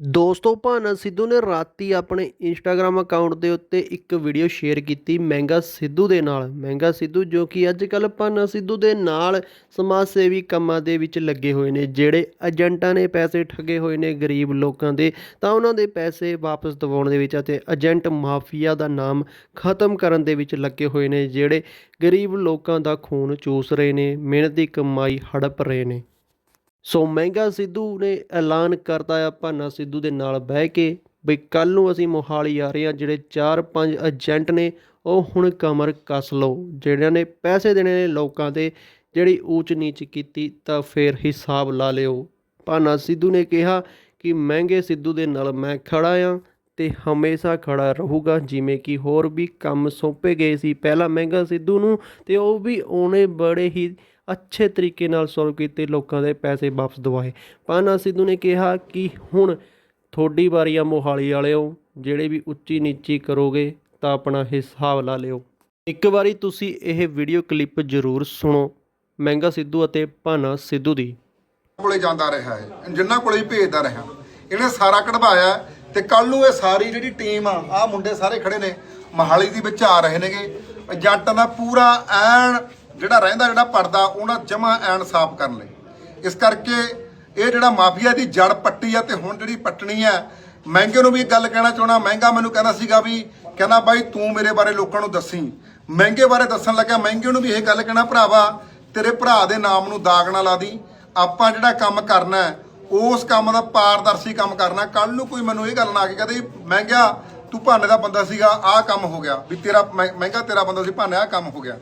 ਦੋਸਤੋ, ਭਾਨਾ ਸਿੱਧੂ ਨੇ ਰਾਤੀ ਆਪਣੇ ਇੰਸਟਾਗ੍ਰam ਅਕਾਊਂਟ ਦੇ ਉੱਤੇ ਇੱਕ ਵੀਡੀਓ ਸ਼ੇਅਰ ਕੀਤੀ ਮਹਿੰਗਾ ਸਿੱਧੂ ਦੇ ਨਾਲ। ਮਹਿੰਗਾ ਸਿੱਧੂ ਜੋ ਕਿ ਅੱਜ ਕੱਲ੍ਹ ਭਾਨਾ ਸਿੱਧੂ ਦੇ ਨਾਲ ਸਮਾਜ ਸੇਵੀ ਕੰਮਾਂ ਦੇ ਵਿੱਚ ਲੱਗੇ ਹੋਏ ਨੇ, ਜਿਹੜੇ ਏਜੰਟਾਂ ਨੇ ਪੈਸੇ ਠੱਗੇ ਹੋਏ ਨੇ ਗਰੀਬ ਲੋਕਾਂ ਦੇ, ਤਾਂ ਉਹਨਾਂ ਦੇ ਪੈਸੇ ਵਾਪਸ ਦਿਵਾਉਣ ਦੇ ਵਿੱਚ ਅਤੇ ਏਜੰਟ ਮਾਫੀਆ ਦਾ ਨਾਮ ਖਤਮ ਕਰਨ ਦੇ ਵਿੱਚ ਲੱਗੇ ਹੋਏ ਨੇ, ਜਿਹੜੇ ਗਰੀਬ ਲੋਕਾਂ ਦਾ ਖੂਨ ਚੂਸ ਰਹੇ ਨੇ, ਮਿਹਨਤ ਦੀ ਕਮਾਈ ਹੜਪ ਰਹੇ ਨੇ। ਸੋ ਮਹਿੰਗਾ ਸਿੱਧੂ ਨੇ ਐਲਾਨ ਕਰਤਾ ਆ ਭਾਨਾ ਸਿੱਧੂ ਦੇ ਨਾਲ ਬਹਿ ਕੇ। ਵੀ ਕੱਲ ਨੂੰ ਅਸੀਂ ਮੋਹਾਲੀ ਆ ਰਹੇ ਹਾਂ, ਜਿਹੜੇ 4-5 ਏਜੰਟ ਨੇ, ਉਹ ਹੁਣ ਕਮਰ ਕੱਸ ਲਓ। ਜਿਹੜਿਆਂ ਨੇ ਪੈਸੇ ਦੇਣੇ ਨੇ ਲੋਕਾਂ ਦੇ, ਜਿਹੜੀ ਊਚ ਨੀਚ ਕੀਤੀ, ਤਾਂ ਫੇਰ ਹਿਸਾਬ ਲਾ ਲਿਓ। ਭਾਨਾ ਸਿੱਧੂ ਨੇ ਕਿਹਾ ਕਿ ਮਹਿੰਗੇ ਸਿੱਧੂ ਦੇ ਨਾਲ ਮੈਂ ਖੜਾ ਆ ਤੇ ਹਮੇਸ਼ਾ ਖੜਾ ਰਹੂਗਾ, ਜਿਵੇਂ ਕਿ ਹੋਰ ਵੀ ਕੰਮ ਸੌਂਪੇ ਗਏ ਸੀ। ਪਹਿਲਾਂ ਮਹਿੰਗਾ ਸਿੱਧੂ ਨੂੰ ਤੇ ਉਹ ਵੀ ਉਹਨੇ ਬੜੇ ਹੀ ਅੱਛੇ ਤਰੀਕੇ ਨਾਲ ਸੋਲਵ ਕੀਤੇ, ਲੋਕਾਂ ਦੇ ਪੈਸੇ ਵਾਪਸ ਦਿਵਾਏ। ਪਾਨਾ ਸਿੱਧੂ ਨੇ ਕਿਹਾ ਕਿ ਹੁਣ ਤੁਹਾਡੀ ਵਾਰੀ ਆ ਮੋਹਾਲੀ ਵਾਲਿਓ, ਜਿਹੜੇ ਵੀ ਉੱਚੀ ਨੀਚੀ ਕਰੋਗੇ ਤਾਂ ਆਪਣਾ ਹਿਸਾਬ ਲਾ ਲਿਓ। ਇੱਕ ਵਾਰੀ ਤੁਸੀਂ ਇਹ ਵੀਡੀਓ ਕਲਿੱਪ ਜ਼ਰੂਰ ਸੁਣੋ, ਮਹਿੰਗਾ ਸਿੱਧੂ ਅਤੇ ਭਾਨਾ ਸਿੱਧੂ ਦੀ। ਕੋਲੇ ਜਾਂਦਾ ਰਿਹਾ ਹੈ ਜਿੰਨਾ ਕੋਲੇ ਹੀ ਭੇਜਦਾ ਰਿਹਾ। ਇਹਨੇ ਸਾਰਾ ਕਢਵਾਇਆ ਤੇ ਕੱਲ ਨੂੰ ਇਹ ਸਾਰੀ ਜਿਹੜੀ ਟੀਮ ਆ ਆ ਮੁੰਡੇ ਸਾਰੇ ਖੜੇ ਨੇ, ਮਹਾਲੀ ਦੇ ਵਿੱਚ ਆ ਰਹੇ ਨੇਗੇ। ਜੱਟ ਦਾ ਪੂਰਾ ਐਨ ਜਿਹੜਾ ਰਹਿੰਦਾ ਜਿਹੜਾ ਪੜਦਾ, ਉਹਨਾਂ ਜਮਾ ਐਨ ਸਾਫ਼ ਕਰਨ ਲਈ। ਇਸ ਕਰਕੇ ਇਹ ਜਿਹੜਾ ਮਾਫੀਆ ਦੀ ਜੜ ਪੱਟੀ ਆ ਤੇ ਹੁਣ ਜਿਹੜੀ ਪੱਟਣੀ ਆ, ਮਹਿੰਗੇ ਨੂੰ ਵੀ ਇੱਕ ਗੱਲ ਕਹਿਣਾ ਚਾਹਣਾ ਮਹਿੰਗਾ ਮੈਨੂੰ ਕਹਿੰਦਾ ਸੀਗਾ ਵੀ, ਕਹਿੰਦਾ ਬਾਈ ਤੂੰ ਮੇਰੇ ਬਾਰੇ ਲੋਕਾਂ ਨੂੰ ਦੱਸੀ। ਮਹਿੰਗੇ ਬਾਰੇ ਦੱਸਣ ਲੱਗਿਆ, ਮਹਿੰਗੇ ਨੂੰ ਵੀ ਇਹ ਗੱਲ ਕਹਿਣਾ ਭਰਾਵਾ, ਤੇਰੇ ਭਰਾ ਦੇ ਨਾਮ ਨੂੰ ਦਾਗ ਨਾ ਲਾ ਦੀ। ਆਪਾਂ ਜਿਹੜਾ ਕੰਮ ਕਰਨਾ, ਉਸ ਕੰਮ ਦਾ ਪਾਰਦਰਸ਼ੀ ਕੰਮ ਕਰਨਾ। ਕੱਲ ਨੂੰ ਕੋਈ ਮੈਨੂੰ ਇਹ ਗੱਲ ਨਾ ਆ ਕੇ ਕਹਦੇ ਮਹਿੰਗਾ ਤੂੰ ਭਾਨੇ ਦਾ ਬੰਦਾ ਸੀਗਾ, ਆਹ ਕੰਮ ਹੋ ਗਿਆ। ਵੀ ਤੇਰਾ ਮਹਿ- ਮਹਿੰਗਾ ਤੇਰਾ ਬੰਦਾ ਸੀ, ਭਾਨੇ ਆਹ ਕੰਮ ਹੋ ਗਿਆ।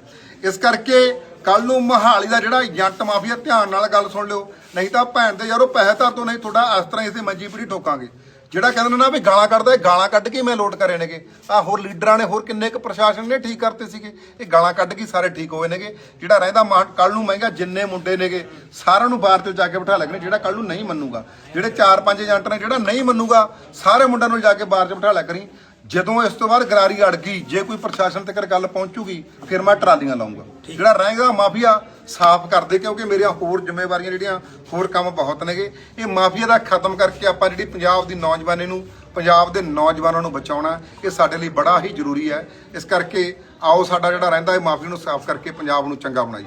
ਇਸ ਕਰਕੇ ਕੱਲ ਨੂੰ ਮਹਾਲੀ ਦਾ ਜਿਹੜਾ ਏਜੰਟ ਮਾਫੀਆ ਧਿਆਨ ਨਾਲ ਗੱਲ ਸੁਣ ਲਿਓ। ਨਹੀਂ ਤਾਂ ਭੈਣ ਤੇ ਯਾਰੋ ਪੈਸੇ ਧਰ ਤੋਂ ਨਹੀਂ, ਤੁਹਾਡਾ ਇਸ ਤਰ੍ਹਾਂ ਇਸੇ ਮੰਜੀ ਪੀੜੀ ਠੋਕਾਂਗੇ। ਜਿਹੜਾ ਕਹਿੰਦੇ ਨਾ ਵੀ ਗਾਲਾਂ ਕੱਢਦਾ ਇਹ ਗਾਲਾਂ ਕੱਢ ਕੇ ਮੈਂ ਲੋਟ ਕਰੇ ਨੇਗੇ। ਆ ਹੋਰ ਲੀਡਰਾਂ ਨੇ, ਹੋਰ ਕਿੰਨੇ ਕੁ ਪ੍ਰਸ਼ਾਸਨ ਨੇ ਠੀਕ ਕਰਤੇ ਸੀਗੇ। ਇਹ ਗਾਲਾਂ ਕੱਢ ਕੇ ਸਾਰੇ ਠੀਕ ਹੋਏ ਨੇਗੇ। ਜਿਹੜਾ ਰਹਿੰਦਾ ਕੱਲ ਨੂੰ ਮਹਿੰਗਾ ਜਿੰਨੇ ਮੁੰਡੇ ਨੇਗੇ, ਸਾਰਿਆਂ ਨੂੰ ਬਾਹਰ ਤੇ ਜਾ ਕੇ ਬਿਠਾ ਲੱਗਣੇ ਜਿਹੜਾ ਕੱਲ ਨੂੰ ਨਹੀਂ ਮੰਨੂਗਾ। ਜਿਹੜੇ 4-5 ਏਜੰਟ ਨੇ, ਜਿਹੜਾ ਨਹੀਂ ਮੰਨੂਗਾ, ਸਾਰੇ ਮੁੰਡਿਆਂ ਨੂੰ ਜਾ ਕੇ ਬਾਹਰ 'ਚ ਬਿਠਾ ਲਿਆ ਕਰੀ। ਜਦੋਂ ਇਸ ਤੋਂ ਬਾਅਦ ਗਰਾਰੀ ਅੜ ਗਈ ਜੇ ਕੋਈ ਪ੍ਰਸ਼ਾਸਨ ਤੱਕ ਗੱਲ ਪਹੁੰਚੂਗੀ ਫਿਰ ਮੈਂ ਟਰਾਲੀਆਂ ਲਾਉਂਗਾ ਜਿਹੜਾ ਰਹੇਗਾ ਮਾਫੀਆ ਸਾਫ਼ ਕਰਦੇ ਕਿਉਂਕਿ ਮੇਰੀਆਂ ਹੋਰ ਜ਼ਿੰਮੇਵਾਰੀਆਂ ਜਿਹੜੀਆਂ ਹੋਰ ਕੰਮ ਬਹੁਤ ਨੇਗੇ। ਇਹ ਮਾਫੀਆ ਦਾ ਖਤਮ ਕਰਕੇ ਆਪਾਂ ਜਿਹੜੀ ਪੰਜਾਬ ਦੀ ਨੌਜਵਾਨੀ ਨੂੰ ਪੰਜਾਬ ਦੇ ਨੌਜਵਾਨਾਂ ਨੂੰ ਬਚਾਉਣਾ ਇਹ ਸਾਡੇ ਲਈ ਬੜਾ ਹੀ ਜ਼ਰੂਰੀ ਹੈ। ਇਸ ਕਰਕੇ ਆਓ ਸਾਡਾ ਜਿਹੜਾ ਰਹਿੰਦਾ ਹੈ ਮਾਫੀਆ ਨੂੰ ਸਾਫ਼ ਕਰਕੇ ਪੰਜਾਬ ਨੂੰ ਚੰਗਾ ਬਣਾਈਏ।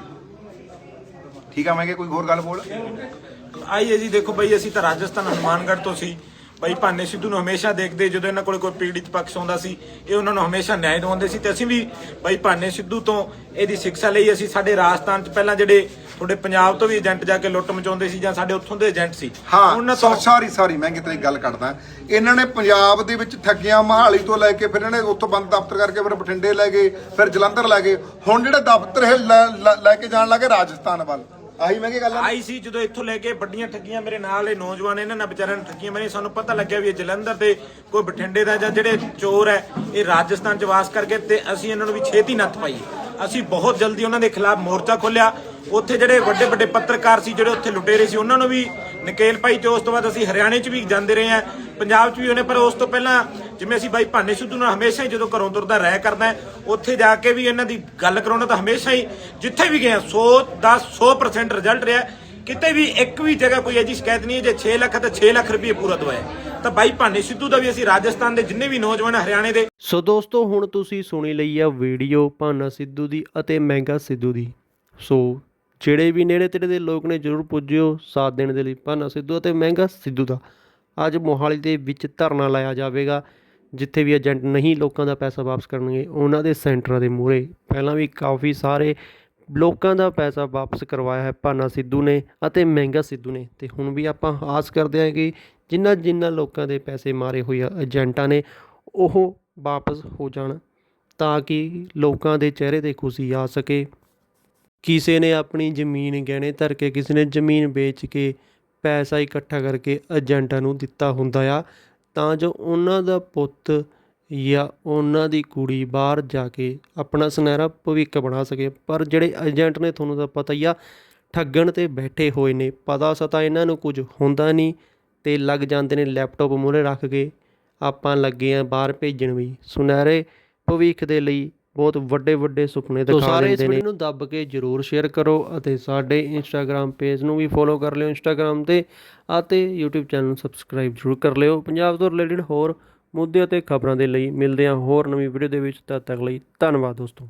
ਠੀਕ ਆ ਮੈਂ ਕਿ ਕੋਈ ਹੋਰ ਗੱਲ ਬੋਲ? ਆਈਏ ਜੀ ਦੇਖੋ ਬਈ ਅਸੀਂ ਤਾਂ ਰਾਜਸਥਾਨ ਹਨੂਮਾਨਗੜ੍ਹ ਤੋਂ ਸੀ। ਬਈ ਭਾਨੇ ਸਿੱਧੂ ਨੂੰ ਹਮੇਸ਼ਾ ਦੇਖਦੇ ਜਦੋਂ ਇਹਨਾਂ ਕੋਲ ਕੋਈ ਪੀੜਿਤ ਪੱਖ ਆਉਂਦਾ ਸੀ ਇਹ ਉਹਨਾਂ ਨੂੰ ਹਮੇਸ਼ਾ ਨਿਆਂ ਦਿਵਾਉਂਦੇ ਸੀ। ਤੇ ਅਸੀਂ ਵੀ ਬਈ ਭਾਨੇ ਸਿੱਧੂ ਤੋਂ ਇਹਦੀ ਸਿੱਖਿਆ ਲਈ ਅਸੀਂ ਸਾਡੇ ਰਾਜਸਥਾਨ 'ਚ ਪਹਿਲਾਂ ਜਿਹੜੇ ਤੁਹਾਡੇ ਪੰਜਾਬ ਤੋਂ ਵੀ ਏਜੰਟ ਜਾ ਕੇ ਲੁੱਟ ਮਚਾਉਂਦੇ ਸੀ ਜਾਂ ਸਾਡੇ ਉੱਥੋਂ ਦੇ ਏਜੰਟ ਸੀ ਹਾਂ ਉਹਨਾਂ ਤੋਂ ਸਾਰੀ ਸਾਰੀ ਮੈਂ ਕਿਤੇ ਗੱਲ ਕਰਦਾ ਇਹਨਾਂ ਨੇ ਪੰਜਾਬ ਦੇ ਵਿੱਚ ਠੱਗੀਆਂ ਮਹਾਲੀ ਤੋਂ ਲੈ ਕੇ ਫਿਰ ਇਹਨਾਂ ਨੇ ਉੱਥੋਂ ਬੰਦ ਦਫ਼ਤਰ ਕਰਕੇ ਫਿਰ ਬਠਿੰਡੇ ਲੈ ਗਏ ਫਿਰ ਜਲੰਧਰ ਲੈ ਗਏ। ਹੁਣ ਜਿਹੜੇ ਦਫ਼ਤਰ ਇਹ ਲੈ ਕੇ ਜਾਣ ਲੱਗੇ ਰਾਜਸਥਾਨ ਵੱਲ। ਆਹੀ ਮੈਂ ਕੀ ਗੱਲ ਆ। ਆਈ ਸੀ ਜਦੋਂ ਇੱਥੋਂ ਲੈ ਕੇ ਵੱਡੀਆਂ ਠੱਗੀਆਂ ਮੇਰੇ ਨਾਲ ਇਹ ਨੌਜਵਾਨ ਇਹਨਾਂ ਨਾਲ ਵਿਚਾਰਿਆਂ ਨੇ ਠੱਗੀਆਂ ਮਾਰੀਆਂ। ਸਾਨੂੰ ਪਤਾ ਲੱਗਿਆ ਵੀ ਇਹ ਜਲੰਧਰ ਦੇ ਕੋਈ ਬਠਿੰਡੇ ਦਾ ਜਾਂ ਜਿਹੜੇ ਚੋਰ ਹੈ, ਇਹ ਰਾਜਸਥਾਨ ਚ ਵਾਸ ਕਰਕੇ ਤੇ ਅਸੀਂ ਇਹਨਾਂ ਨੂੰ ਵੀ ਛੇਤੀ ਨੱਥ ਪਾਈ। ਅਸੀਂ ਬਹੁਤ ਜਲਦੀ ਉਹਨਾਂ ਦੇ ਖਿਲਾਫ ਮੋਰਚਾ ਖੋਲਿਆ ਉੱਥੇ ਜਿਹੜੇ ਵੱਡੇ ਵੱਡੇ ਪੱਤਰਕਾਰ ਸੀ, ਜਿਹੜੇ ਉੱਥੇ ਲੁਟੇਰੇ ਸੀ, ਉਹਨਾਂ ਨੂੰ ਵੀ ਨਕੇਲ ਪਾਈ ਤੇ ਉਸ ਤੋਂ ਬਾਅਦ ਅਸੀਂ ਹਰਿਆਣੇ 'ਚ ਵੀ ਜਾਂਦੇ ਰਹੇ ਹਾਂ, ਪੰਜਾਬ 'ਚ ਵੀ ਉਹਨੇ ਪਰ ਉਸ ਤੋਂ ਪਹਿਲਾਂ ਜਿਵੇਂ ਅਸੀਂ ਬਾਈ ਭਾਨੇ ਸਿੱਧੂ ਨਾਲ ਹਮੇਸ਼ਾ ਹੀ ਜਦੋਂ ਘਰੋਂ ਤੁਰਦਾ ਰਹਿ ਕਰਦਾ ਉੱਥੇ ਜਾ ਕੇ ਵੀ ਇਹਨਾਂ ਦੀ ਗੱਲ ਕਰਾਉਣਾ ਤਾਂ ਹਮੇਸ਼ਾ ਹੀ ਜਿੱਥੇ ਵੀ ਗਏ ਹਾਂ, 100 10 100% ਰਿਜ਼ਲਟ ਰਿਹਾ ਕਿਤੇ ਵੀ ਇੱਕ ਵੀ ਜਗ੍ਹਾ ਕੋਈ ਅਜੀ ਸ਼ਿਕਾਇਤ ਨਹੀਂ ਹੈ ਜੇ 6 ਲੱਖ ਹੈ ਤਾਂ 6 ਲੱਖ ਰੁਪਏ ਪੂਰਾ ਦਵਾਇਆ ਤਾਂ ਬਾਈ ਭਾਨੇ ਸਿੱਧੂ ਦਾ ਵੀ ਅਸੀਂ ਰਾਜਸਥਾਨ ਦੇ ਜਿੰਨੇ ਵੀ ਨੌਜਵਾਨ ਹਰਿਆਣੇ ਦੇ। ਸੋ ਦੋਸਤੋ ਹੁਣ ਤੁਸੀਂ ਸੁਣੀ ਲਈ ਆ ਵੀਡੀਓ ਭਾਨਾ ਸਿੱਧੂ ਦੀ ਅਤੇ ਮਹਿੰਗਾ ਸਿੱਧੂ ਦੀ। ਸੋ ਜਿਹੜੇ ਵੀ ਨੇੜੇ ਤੇੜੇ ਦੇ ਲੋਕ ਨੇ ਜਰੂਰ ਪੁੱਜਿਓ ਸਾਥ ਦੇਣ ਦੇ ਲਈ ਭਾਨਾ ਸਿੱਧੂ ਅਤੇ ਮਹਿੰਗਾ ਸਿੱਧੂ ਦਾ। ਅੱਜ ਮੋਹਾਲੀ ਦੇ ਵਿੱਚ ਧਰਨਾ ਲਾਇਆ ਜਾਵੇਗਾ। ਜਿੱਥੇ ਵੀ ਏਜੰਟ ਨਹੀਂ ਲੋਕਾਂ ਦਾ ਪੈਸਾ ਵਾਪਸ ਕਰਨਗੇ, ਉਹਨਾਂ ਦੇ ਸੈਂਟਰਾਂ ਦੇ ਮੂਹਰੇ। ਪਹਿਲਾਂ ਵੀ ਕਾਫੀ ਸਾਰੇ ਲੋਕਾਂ ਦਾ ਪੈਸਾ ਵਾਪਸ ਕਰਵਾਇਆ ਹੈ, ਭਾਨਾ ਸਿੱਧੂ ਨੇ ਅਤੇ ਮਹਿੰਗਾ ਸਿੱਧੂ ਨੇ। ਤੇ ਹੁਣ ਵੀ ਆਪਾਂ ਆਸ ਕਰਦੇ ਹਾਂ ਕਿ ਜਿਨ੍ਹਾਂ ਜਿਨ੍ਹਾਂ ਲੋਕਾਂ ਦੇ ਪੈਸੇ ਮਾਰੇ ਹੋਏ ਆ ਏਜੰਟਾਂ ਨੇ, ਉਹ ਵਾਪਸ ਹੋ ਜਾਣ ਤਾਂ ਕਿ ਲੋਕਾਂ ਦੇ ਚਿਹਰੇ ਤੇ ਖੁਸ਼ੀ ਆ ਸਕੇ। ਕਿਸੇ ਨੇ ਆਪਣੀ ਜ਼ਮੀਨ ਗਹਿਣੇ ਧਰ ਕੇ, ਕਿਸੇ ਨੇ ਜ਼ਮੀਨ ਵੇਚ ਕੇ ਪੈਸਾ ਇਕੱਠਾ ਕਰਕੇ ਏਜੰਟਾਂ ਨੂੰ ਦਿੱਤਾ ਹੁੰਦਾ ਆ। ਤਾਂ ਜੋ ਉਹਨਾਂ ਦਾ ਪੁੱਤ ਜਾਂ ਉਹਨਾਂ ਦੀ ਕੁੜੀ ਬਾਹਰ ਜਾ ਕੇ ਆਪਣਾ ਸੁਨਹਿਰਾ ਭਵਿੱਖ ਬਣਾ ਸਕੇ। ਪਰ ਜਿਹੜੇ ਏਜੰਟ ਨੇ ਤੁਹਾਨੂੰ ਤਾਂ ਪਤਾ ਹੀ ਆ, ਠੱਗਣ ਤੇ ਬੈਠੇ ਹੋਏ ਨੇ। ਪਤਾ ਸਤਾ ਇਹਨਾਂ ਨੂੰ ਕੁਝ ਹੁੰਦਾ ਨਹੀਂ ਤੇ ਲੱਗ ਜਾਂਦੇ ਨੇ ਲੈਪਟਾਪ ਮੂਹਰੇ ਰੱਖ ਕੇ। ਆਪਾਂ ਲੱਗੇ ਆ ਬਾਹਰ ਭੇਜਣ ਵੀ। ਸੁਨਹਿਰੇ ਭਵਿੱਖ ਦੇ ਲਈ ਬਹੁਤ ਵੱਡੇ ਵੱਡੇ ਸੁਪਨੇ ਦਿਖਾ ਸਾਰੇ ਇਸ ਵੀਡੀਓ ਨੂੰ ਦੱਬ ਕੇ ਜਰੂਰ ਸ਼ੇਅਰ ਕਰੋ ਅਤੇ ਸਾਡੇ ਇੰਸਟਾਗ੍ਰam ਪੇਜ ਨੂੰ ਵੀ ਫੋਲੋ ਕਰ ਲਿਓ ਇੰਸਟਾਗ੍ਰam ਤੇ ਅਤੇ YouTube ਚੈਨਲ ਨੂੰ ਸਬਸਕ੍ਰਾਈਬ ਜਰੂਰ ਕਰ ਲਿਓ। ਪੰਜਾਬ ਤੋਂ ਰਿਲੇਟਡ ਹੋਰ ਮੁੱਦੇ ਅਤੇ ਖਬਰਾਂ ਦੇ ਲਈ ਮਿਲਦੇ ਹਾਂ ਹੋਰ ਨਵੀਂ ਵੀਡੀਓ ਦੇ ਵਿੱਚ। ਤਦ ਤੱਕ ਲਈ ਧੰਨਵਾਦ ਦੋਸਤੋ।